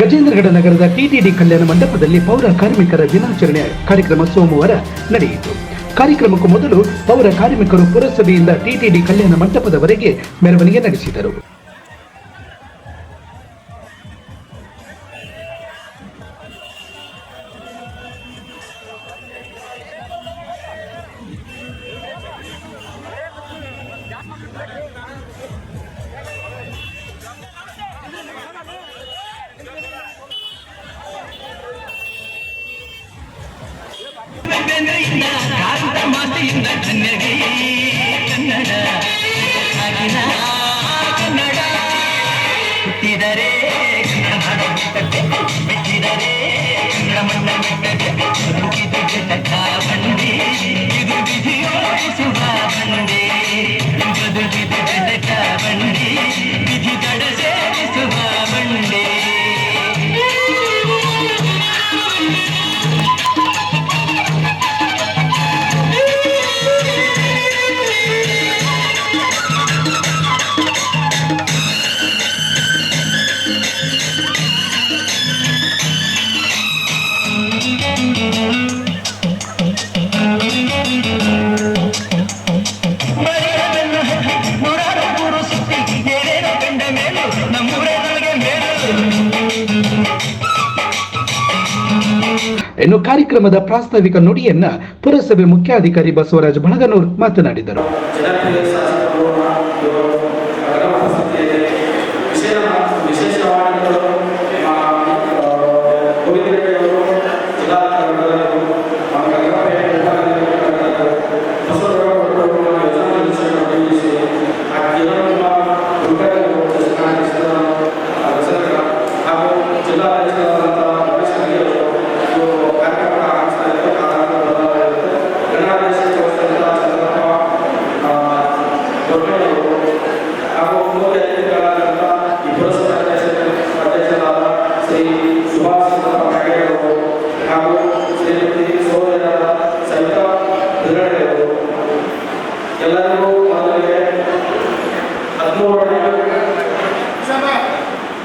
ಗಜೇಂದ್ರಗಡ ನಗರದ ಟಿಟಿಡಿ ಕಲ್ಯಾಣ ಮಂಟಪದಲ್ಲಿ ಪೌರ ಕಾರ್ಮಿಕರ ದಿನಾಚರಣೆ ಕಾರ್ಯಕ್ರಮ ಸೋಮವಾರ ನಡೆಯಿತು. ಕಾರ್ಯಕ್ರಮಕ್ಕೂ ಮೊದಲು ಪೌರ ಕಾರ್ಮಿಕರು ಪುರಸಭೆಯಿಂದ ಟಿಟಿಡಿ ಕಲ್ಯಾಣ ಮಂಟಪದವರೆಗೆ ಮೆರವಣಿಗೆ ನಡೆಸಿದರು. ಕನ್ನಡಿ ಕನ್ನಡ ಆಗಿನ ಕನ್ನಡ ಹುಟ್ಟಿದರೆ ಕನ್ನಡ ನಾಡ ಬಿಟ್ಟದೆ ಬಿಟ್ಟಿದರೆ ಕನ್ನಡ ಮಣ್ಣ ಬಿಟ್ಟದೆ ಬದುಕಿದ ಜಟಕ ಬಂಡಿ ಇದು ಬಿಸಿ ಓಡಿಸುವ ಬಂಡಿ ಬದುಕಿದ ಜಟಕ ಬಂಡಿ ಇನ್ನು ಕಾರ್ಯಕ್ರಮದ ಪ್ರಾಸ್ತಾವಿಕ ನುಡಿಯನ್ನ ಪುರಸಭೆ ಮುಖ್ಯಾಧಿಕಾರಿ ಬಸವರಾಜ ಬಳಗನೂರ್ ಮಾತನಾಡಿದರು.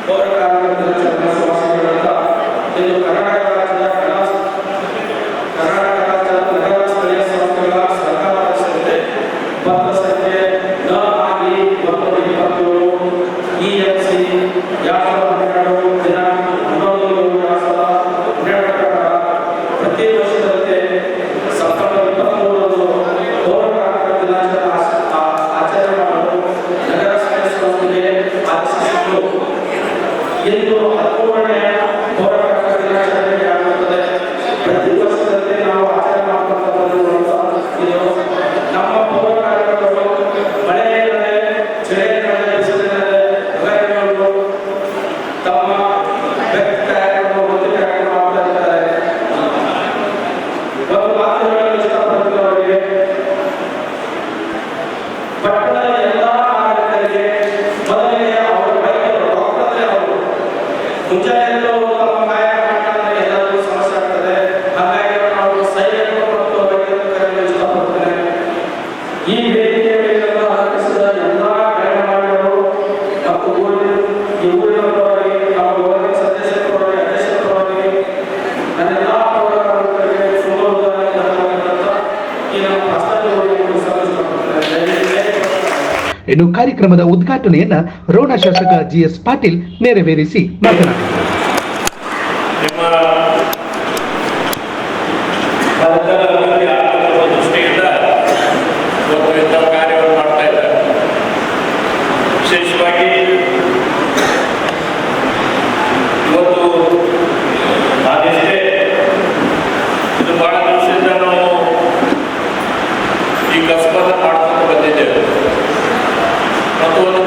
పౌర కార్మికుల చట్ట ಇನ್ನು ಕಾರ್ಯಕ್ರಮದ ಉದ್ಘಾಟನೆಯನ್ನ ರೋಣ ಶಾಸಕ ಜಿಎಸ್ ಪಾಟೀಲ್ ನೆರವೇರಿಸಿ ಮಾತನಾಡಿದರು. ಈ ಕಸಬನ್ನು ಮಾಡ್ಕೊಂಡು ಬಂದಿದ್ದೇವೆ. ಮತ್ತು ಒಂದು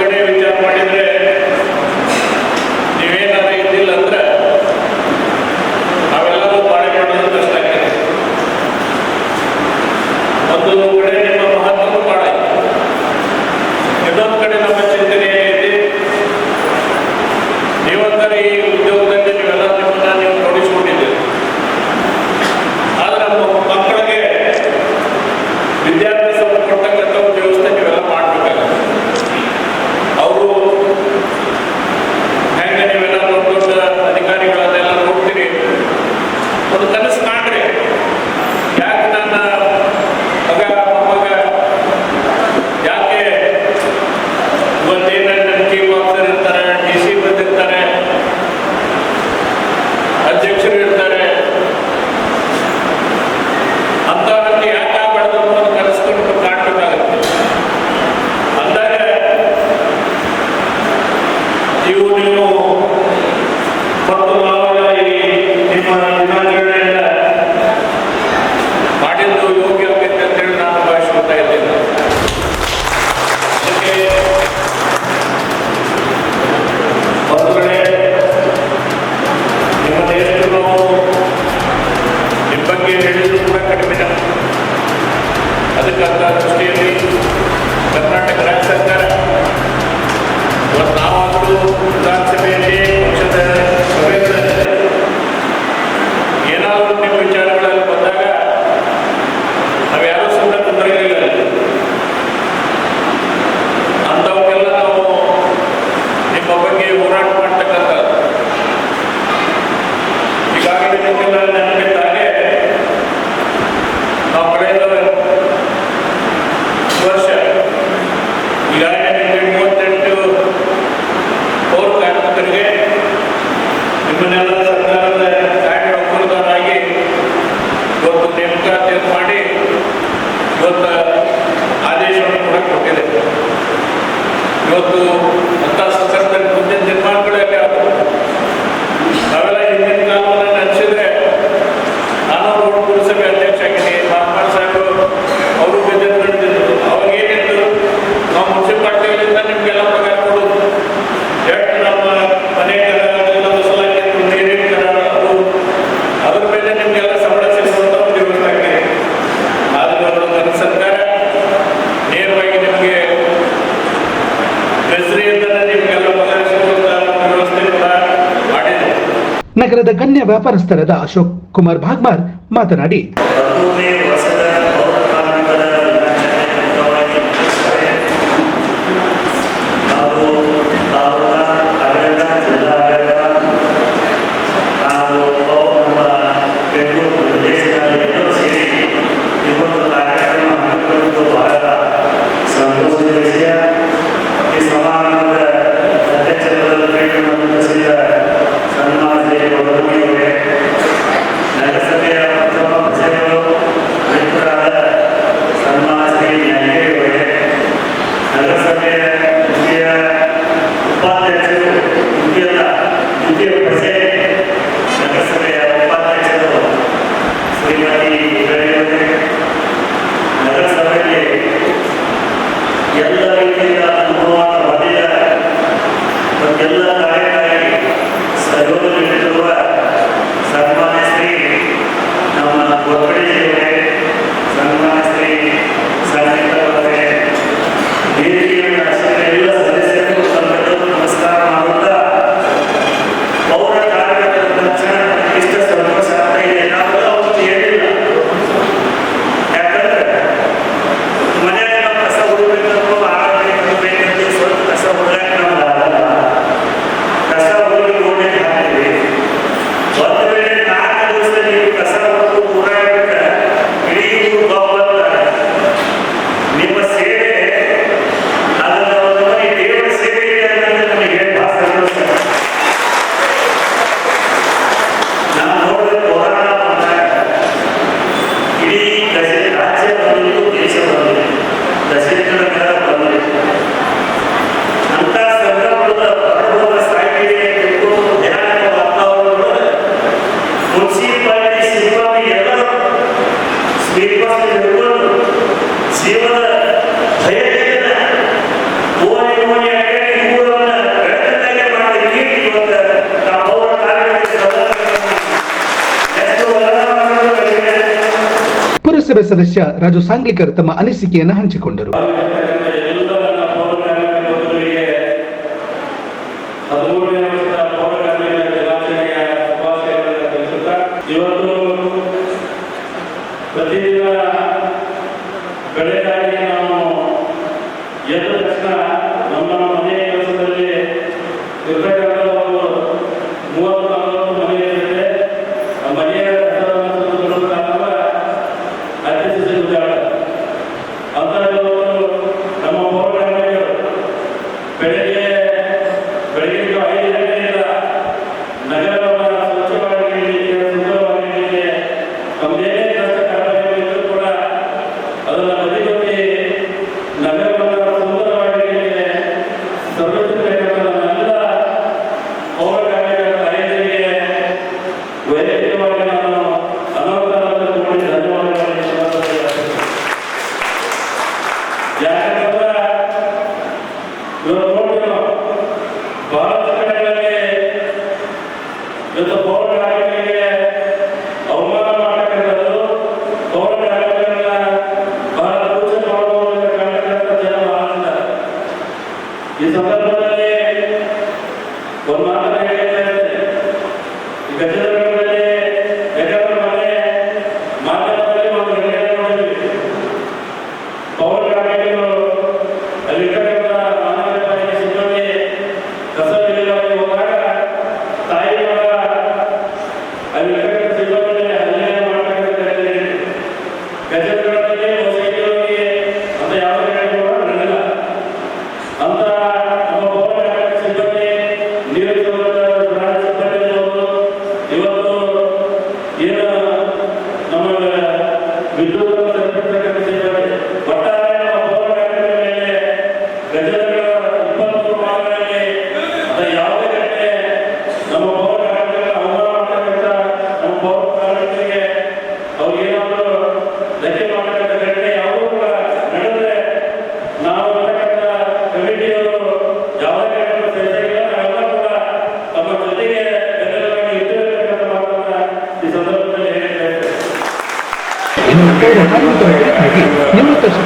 ಅರಣ್ಯ ವ್ಯಾಪಾರಸ್ಥರಾದ ಅಶೋಕ್ ಕುಮಾರ್ ಭಾಗ್ಮಾರ್ ಮಾತನಾಡಿ ಸದಸ್ಯ ರಾಜು ಸಾಂಗ್ಲಿಕರ್ ತಮ್ಮ ಅನಿಸಿಕೆಯನ್ನು ಹಂಚಿಕೊಂಡರು. ಪ್ರತಿದಿನ ಬೆಳೆಗಾಗಿ ನಾವು ಎದ್ದ ತಕ್ಷಣ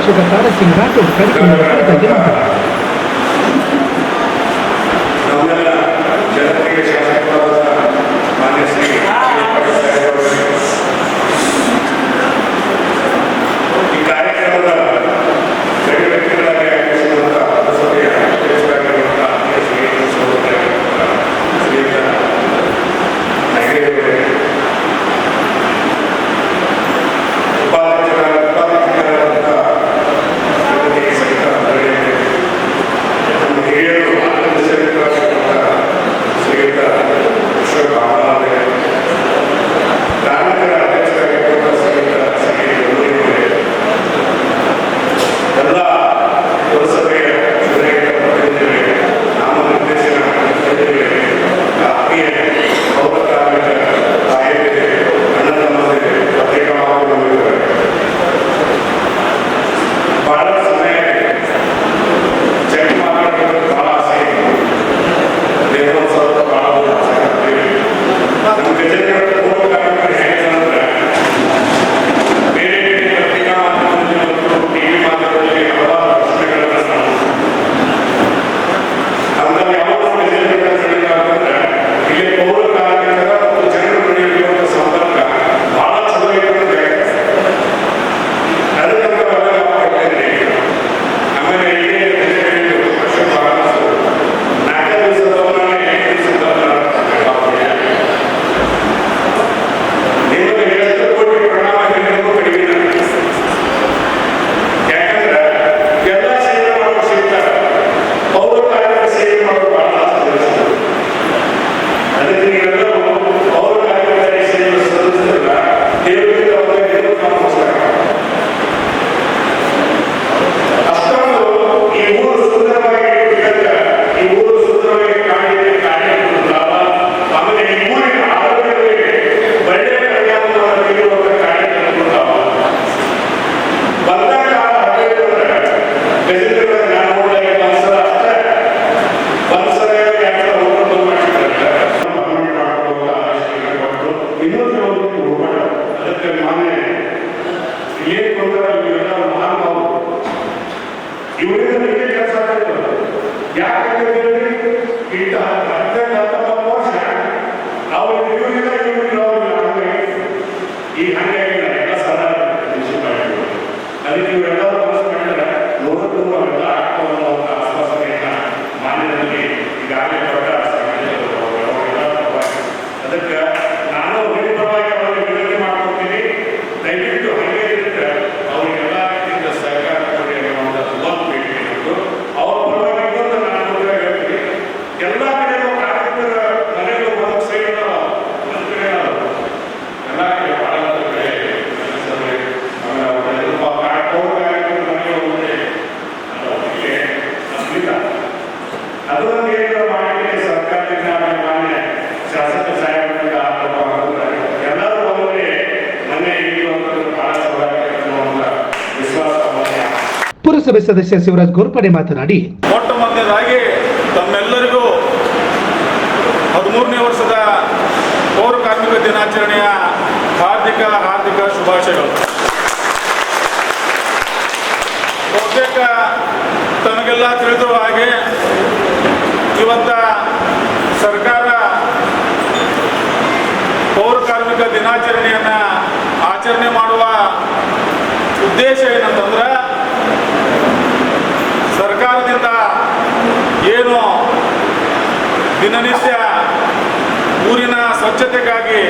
jogatare sembrato il carico di una carta dentro. ಪುರಸಭೆ ಸದಸ್ಯ ಶಿವರಾಜ್ ಗೋರ್ಪಡೆ ಮಾತನಾಡಿ, ಮೊಟ್ಟ ಮೊದಲನೇದಾಗಿ ತಮ್ಮೆಲ್ಲರಿಗೂ ಹದಿಮೂರನೇ ವರ್ಷದ ದಿನಾಚರಣೆಯ ಹಾರ್ದಿಕ ಹಾರ್ದಿಕ ಶುಭಾಶಯಗಳು. ಬಹುತೇಕ ತಮಗೆಲ್ಲ ತಿಳಿದಿರುವ ಹಾಗೆ ಇವತ್ತ ಸರ್ಕಾರ ಪೌರ ಕಾರ್ಮಿಕ ದಿನಾಚರಣೆಯನ್ನ ಆಚರಣೆ ಮಾಡುವ ಉದ್ದೇಶ ಏನಂತಂದ್ರೆ ಸರ್ಕಾರದಿಂದ ಏನು ದಿನನಿತ್ಯ ಊರಿನ ಸ್ವಚ್ಛತೆಗಾಗಿ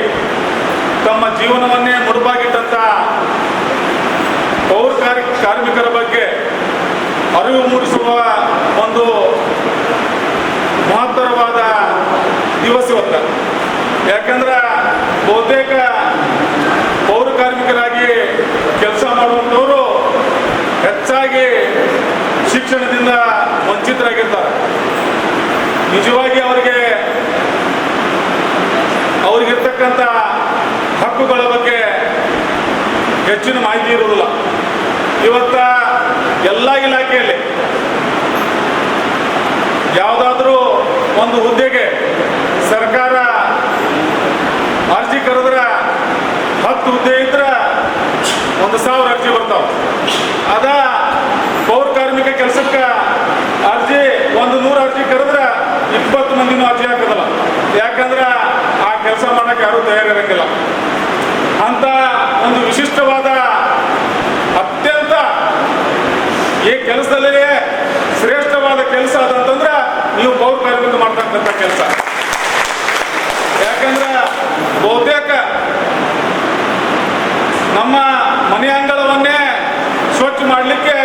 ತಮ್ಮ ಜೀವನವನ್ನೇ ಮುಡುಪಾಗಿಟ್ಟಂತ ಪೌರ ಕಾರ್ಮಿಕರ ಬಗ್ಗೆ ಅರಿವು ಮೂಡಿಸುವ ಒಂದು ಮಹತ್ತರವಾದ ದಿವಸ ಇವತ್ತು. ಯಾಕಂದ್ರೆ ಬಹುತೇಕ ಪೌರ ಕಾರ್ಮಿಕರಾಗಿ ಕೆಲಸ ಮಾಡುವಂಥವರು ಹೆಚ್ಚಾಗಿ ಶಿಕ್ಷಣದಿಂದ ವಂಚಿತರಾಗಿರ್ತಾರೆ. ನಿಜವಾಗಿ ಅವರಿಗೆ ಅವರಿಗಿರ್ತಕ್ಕಂಥ ಹಕ್ಕುಗಳ ಬಗ್ಗೆ ಹೆಚ್ಚಿನ ಮಾಹಿತಿ ಇರುವುದಿಲ್ಲ. ಇವತ್ತ ಎಲ್ಲ ಇಲಾಖೆಯಲ್ಲಿ ಯಾವುದಾದ್ರೂ ಒಂದು ಹುದ್ದೆಗೆ ಸರ್ಕಾರ ಅರ್ಜಿ ಕರೆದ್ರೆ ಹತ್ತು ಹುದ್ದೆ ಇದ್ರೆ ಒಂದು ಸಾವಿರ ಅರ್ಜಿ ಬರ್ತಾವ. ಅದ ಪೌರ ಕೆಲಸಕ್ಕೆ ಅರ್ಜಿ, ಒಂದು ನೂರು ಅರ್ಜಿ ಕರೆದ್ರೆ ಇಪ್ಪತ್ತು ಮಂದಿನೂ ಅರ್ಜಿ ಹಾಕೋದಲ್ಲ. ಯಾಕಂದ್ರೆ ಆ ಕೆಲಸ ಮಾಡಕ್ಕೆ ಯಾರೂ ತಯಾರಿರಂಗಿಲ್ಲ. ಅಂತ ಒಂದು ವಿಶಿಷ್ಟವಾದ ಅತ್ಯಂತ ಈ ಕೆಲಸದಲ್ಲಿಯೇ ಶ್ರೇಷ್ಠವಾದ ಕೆಲಸ ಅದಂತಂದ್ರೆ ನೀವು ಪೌರ ಕಾರ್ಮಿಕ ಮಾಡ್ತಕ್ಕಂಥ ಕೆಲಸ ಯಾಕಂದ್ರೆ ಬಹುತೇಕ ನಮ್ಮ ಮನೆ ಅಂಗಳವನ್ನೇ ಸ್ವಚ್ಛ ಮಾಡಲಿಕ್ಕೆ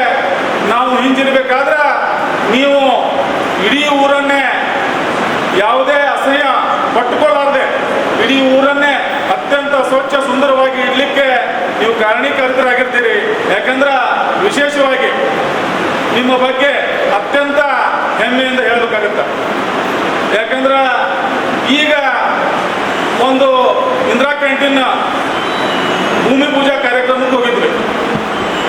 ನಾವು ಹಿಂಜಿರಬೇಕಾದ್ರೆ ನೀವು ಇಡೀ ಊರನ್ನೇ ಯಾವುದೇ ಅಸಹ್ಯ ಪಟ್ಟುಕೊಳ್ಳಾರದೆ ಇಡೀ ಊರನ್ನೇ ಅತ್ಯಂತ ಸ್ವಚ್ಛ ಸುಂದರವಾಗಿ ಇಡ್ಲಿಕ್ಕೆ ನೀವು ಕಾರಣೀಕರ್ತರಾಗಿರ್ತೀರಿ. ಯಾಕಂದ್ರೆ ವಿಶೇಷವಾಗಿ ನಿಮ್ಮ ಬಗ್ಗೆ ಅತ್ಯಂತ ಹೆಮ್ಮೆಯಿಂದ ಹೇಳಬೇಕಾಗತ್ತ. ಯಾಕಂದ್ರ ಈಗ ಒಂದು ಇಂದಿರಾ ಕ್ಯಾಂಟೀನ್ ಭೂಮಿ ಪೂಜಾ ಕಾರ್ಯಕ್ರಮಕ್ಕೆ ಹೋಗಿದ್ವಿ.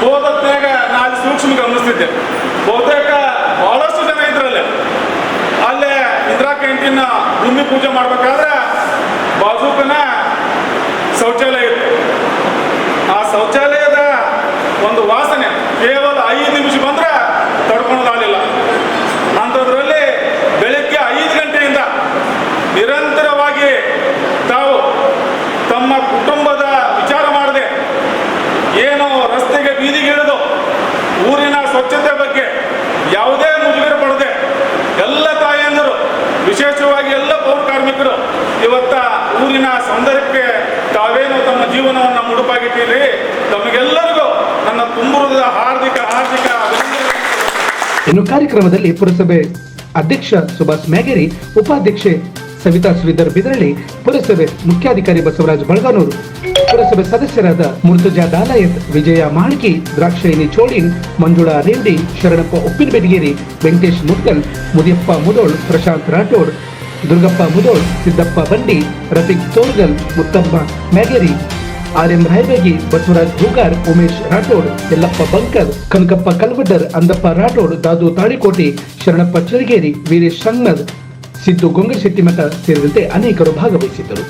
ಹೋದತ್ನಾಗ ನಾನು ಸೂಕ್ಷ್ಮ ಗಮನಿಸ್ತಿದ್ದೆ. ಬಹುತೇಕ ಬಹಳಷ್ಟು ಜನ ಇದ್ರಲ್ಲೇ. ಅಲ್ಲೇ ಇಂದಿರಾ ಕ್ಯಾಂಟೀನ್ ಭೂಮಿ ಪೂಜೆ ಮಾಡ್ಬೇಕಾದ್ರೆ ಬಾಜೂಕನ ಶೌಚಾಲಯ ಇತ್ತು. ಆ ಶೌಚಾಲಯದ ಒಂದು ವಾಸನೆ ಕೇವಲ ಐದು ನಿಮಿಷ ಬಂದ್ರೆ ತಡ್ಕೊಳೋದಾಗಲಿಲ್ಲ ಅಂಥದ್ರಲ್ಲಿ ಬೆಳಗ್ಗೆ ಐದು ಗಂಟೆಯಿಂದ ನಿರಂತರವಾಗಿ ತಾವು ತಮ್ಮ ಕುಟುಂಬದ ವಿಚಾರ ಮಾಡದೆ ಏನು ರಸ್ತೆಗೆ ಬೀದಿಗಿಳಿದು ಊರಿನ ಸ್ವಚ್ಛತೆ ಬಗ್ಗೆ ಯಾವುದೇ ಮುಜುಗರ ಪಡದೆ ಎಲ್ಲ ತಾಯಂದರು ವಿಶೇಷವಾಗಿ ಎಲ್ಲ ಪೌರ ಕಾರ್ಮಿಕರು, ಇವತ್ತ ಊರಿನ ಸೌಂದರ್ಯಕ್ಕೆ ತಾವೇನು ತಮ್ಮ ಜೀವನವನ್ನು ಮುಡುಪಾಗಿಟ್ಟಿರಿ ತಮಗೆಲ್ಲರಿಗೂ ನನ್ನ ತುಂಬುರದ ಹಾರ್ದಿಕ ಹಾರ್ದಿಕ ಇನ್ನು ಕಾರ್ಯಕ್ರಮದಲ್ಲಿ ಪುರಸಭೆ ಅಧ್ಯಕ್ಷ ಸುಭಾಷ್ ಮ್ಯಾಗೇರಿ, ಉಪಾಧ್ಯಕ್ಷೆ ಸವಿತಾ ಶ್ರೀಧರ್ ಬಿದರಳ್ಳಿ, ಪುರಸಭೆ ಮುಖ್ಯಾಧಿಕಾರಿ ಬಸವರಾಜ್ ಬಳಗಾನೂರು, ಪುರಸಭೆ ಸದಸ್ಯರಾದ ಮುರ್ತುಜಾ ದಾಲಾಯತ್, ವಿಜಯ ಮಾಳ್ಕಿ ದ್ರಾಕ್ಷಾಯಿನಿ ಚೋಳಿನ್, ಮಂಜುಳಾ ರೆಡ್ಡಿ, ಶರಣಪ್ಪ ಉಪ್ಪಿನಬೆಡಗೇರಿ, ವೆಂಕಟೇಶ್ ಮುದ್ಗಲ್, ಮುದಿಯಪ್ಪ ಮುದೋಳ್, ಪ್ರಶಾಂತ್ ರಾಠೋಡ್ ದುರ್ಗಪ್ಪ ಮುದೋಳ್, ಸಿದ್ದಪ್ಪ ಬಂಡಿ, ರಫೀಕ್ ತೋರ್ಗಲ್ ಮುತ್ತಮ್ಮ ಮ್ಯಾಗೇರಿ ಆರ್ ಎಂ ರಾಯಬೇಗಿ, ಬಸವರಾಜ್ ಹೂಗಾರ್, ಉಮೇಶ್ ರಾಠೋಡ್, ಯಲ್ಲಪ್ಪ ಬಂಕರ್, ಕನಕಪ್ಪ ಕಲ್ವಡ್ಡರ್ ಅಂದಪ್ಪ ರಾಠೋಡ್, ದಾದು ತಾಳಿಕೋಟಿ, ಶರಣಪ್ಪ ಚಳಿಗೇರಿ ವೀರೇಶ್ ಸಂಗ್ನದ್ ಸಿದ್ದು ಗೊಂಗಶೆಟ್ಟಿಮಠ ಸೇರಿದಂತೆ ಅನೇಕರು ಭಾಗವಹಿಸಿದ್ದರು.